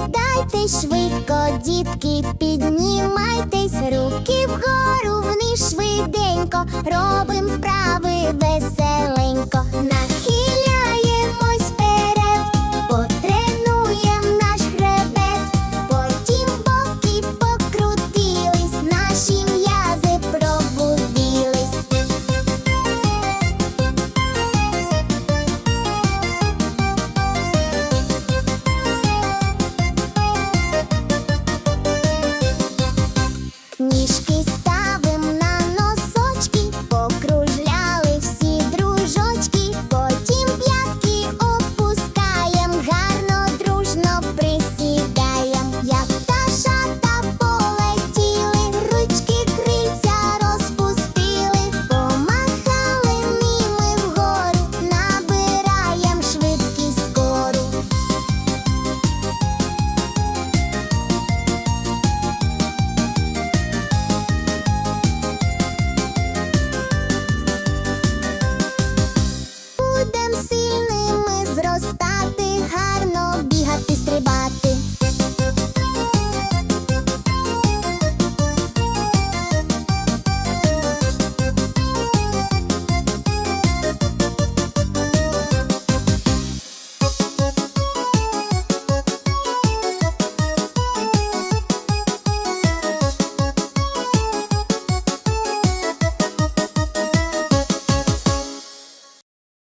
Прокидайтесь швидко, дітки, піднімайтесь, руки вгору вниз швиденько, робимо вправи весело.